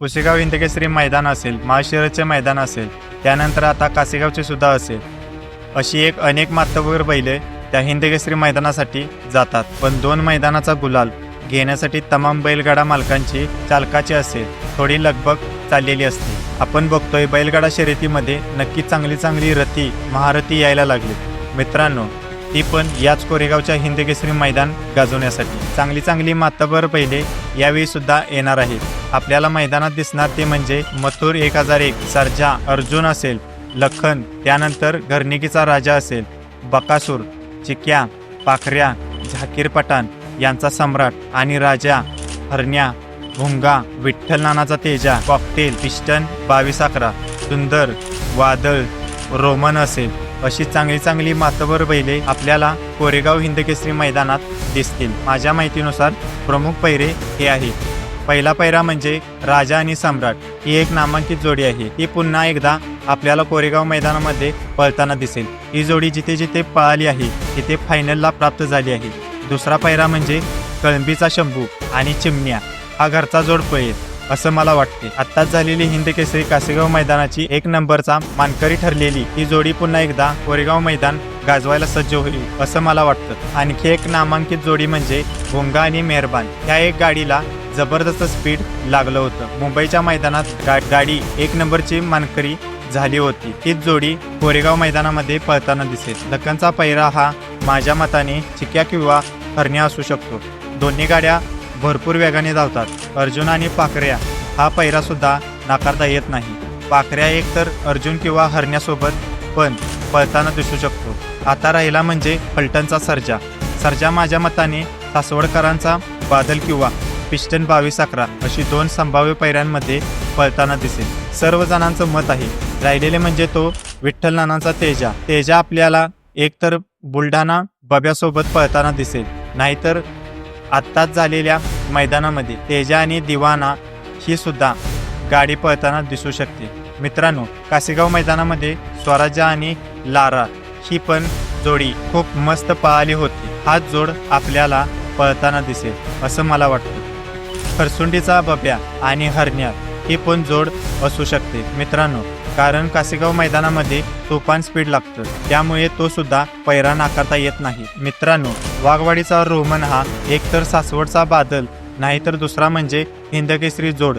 पुसेगाव हिंदकेसरी मैदान असेल महाशिरचे मैदान असेल त्यानंतर आता कासेगावचे सुद्धा असेल. अशी एक अनेक मातबर बैले त्या हिंदकेसरी मैदानासाठी जातात. पण दोन मैदानाचा गुलाल घेण्यासाठी तमाम बैलगाडा मालकांची चालकाची असेल थोडी लगबग चाललेली असते. आपण बघतोय बैलगाडा शर्यतीमध्ये नक्की चांगली चांगली रती महारथी यायला लागली. मित्रांनो ती पण याच कोरेगावच्या हिंदकेसरी मैदान गाजवण्यासाठी. चांगली चांगली मातबर पहिले यावेळी सुद्धा येणार आहेत. आपल्याला मैदानात दिसणार ते म्हणजे मथुर एक हजार एक सर्जा अर्जुन असेल लखन त्यानंतर घरनिकीचा राजा असेल बकासूर चिक्या पाखऱ्या झाकीर पठाण यांचा सम्राट आणि राजा हरण्या भुंगा विठ्ठल नानाचा तेजा कॉकटेल पिस्टन बावीस अकरा सुंदर वादळ रोमन असेल. अशी चांगली चांगली मातबर बैले आपल्याला कोरेगाव हिंदकेसरी मैदानात दिसतील. माझ्या माहितीनुसार प्रमुख पैरे हे आहेत. पहिला पैरा म्हणजे राजा आणि सम्राट. ही एक नामांकित जोडी आहे. ही पुन्हा एकदा आपल्याला कोरेगाव मैदानामध्ये पळताना दिसेल. ही जोडी जिथे जिथे पळाली आहे तिथे फायनलला प्राप्त झाली आहे. दुसरा पैरा म्हणजे कळंबीचा शंभू आणि चिमण्या. हा घरचा जोड पळेल असं मला वाटते. आत्ताच झालेली हिंद केसरी कासेगाव मैदानाची एक नंबरचा मानकरी ठरलेली ही जोडी पुन्हा एकदा कोरेगाव मैदान गाजवायला सज्ज होईल असं मला वाटतं. आणखी एक नामांकित जोडी म्हणजे भोंगा आणि मेहरबान. ह्या एक गाडीला जबरदस्त स्पीड लागलं होतं. मुंबईच्या मैदानात गा गाडी एक नंबरची मानकरी झाली होती. तीच जोडी कोरेगाव मैदानामध्ये पळताना दिसेल. लखनचा पैरा हा माझ्या मताने चिक्या किंवा हरण्या असू शकतो. दोन्ही गाड्या भरपूर वेगाने धावतात. अर्जुन आणि पाखऱ्या हा पैरासुद्धा नाकारता येत नाही. पाखऱ्या एक तर अर्जुन किंवा हरण्यासोबत पण पळताना दिसू शकतो. आता राहिला म्हणजे फलटणचा सर्जा. सर्जा माझ्या मताने सासवडकरांचा बादल किंवा पिस्टन बावीस अकरा अशी दोन संभाव्य पैऱ्यांमध्ये पळताना दिसेल. सर्व जणांचं मत आहे. राहिलेले म्हणजे तो विठ्ठल नानांचा तेजा. तेजा आपल्याला एकतर बुलढाणा बब्यासोबत पळताना दिसेल. नाहीतर आत्ताच झालेल्या मैदानामध्ये तेजा आणि दिवाना ही सुद्धा गाडी पळताना दिसू शकते. मित्रांनो कासेगाव मैदानामध्ये स्वराज्य आणि लारा ही पण जोडी खूप मस्त पळाली होती. हाच जोड आपल्याला पळताना दिसेल असं मला वाटतं. खरसुंडीचा बब्या आणि हरण्या ही पण जोड असू शकते. मित्रांनो कारण कासेगाव मैदानामध्ये तुफान स्पीड लागतं. त्यामुळे तो सुद्धा पैरा नाकारता येत नाही. मित्रांनो वाघवाडीचा रोमन हा एकतर सासवडचा बादल नाहीतर दुसरा म्हणजे हिंदकेसरी जोड.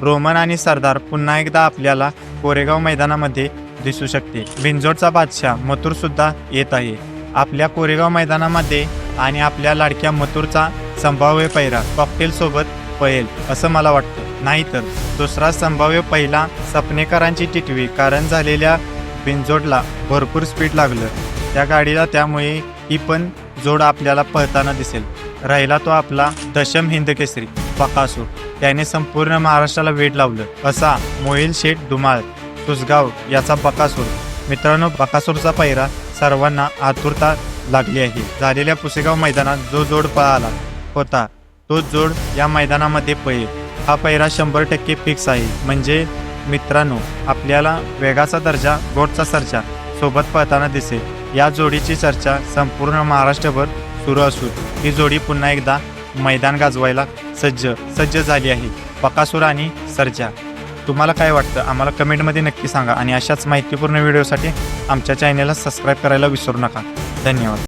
रोमन आणि सरदार पुन्हा एकदा आपल्याला कोरेगाव मैदानामध्ये दिसू शकते. बिंजोडचा बादशाह मथुर सुद्धा येत आहे. आपल्या कोरेगाव मैदानामध्ये आणि आपल्या लाडक्या मथुरचा संभाव्य पैरा कॉकटेल सोबत पळेल असं मला वाटतं. नाहीतर दुसरा संभाव्य पहिला सपनेकरांची टिटवी कारण झालेल्या बिनजोडला भरपूर स्पीड लागलं. त्या गाडीला त्यामुळे ही पण जोड आपल्याला पळताना दिसेल. राहिला तो आपला दशम हिंदकेसरी बकासूर. त्याने संपूर्ण महाराष्ट्राला वेध लावलं. असा मोहिल शेठ धुमाळ तुसगाव याचा बकासूर. मित्रांनो बकासूरचा पैरा सर्वांना आतुरता लागली आहे. झालेल्या पुसेगाव मैदानात जो जोड पळाला होता तो जोड या मैदानामध्ये पळेल. हा पैरा शंभर टक्के फिक्स आहे. म्हणजे मित्रांनो आपल्याला वेगाचा दर्जा गोडचा सर्जा सोबत पळताना दिसेल. या जोडीची चर्चा संपूर्ण महाराष्ट्रभर सुरू असून ही जोडी पुन्हा एकदा मैदान गाजवायला सज्ज सज्ज झाली आहे. पकासूर आणि सर्जा तुम्हाला काय वाटतं? आम्हाला कमेंटमध्ये नक्की सांगा आणि अशाच माहितीपूर्ण व्हिडिओसाठी आमच्या चॅनेलला सबस्क्राईब करायला विसरू नका. धन्यवाद.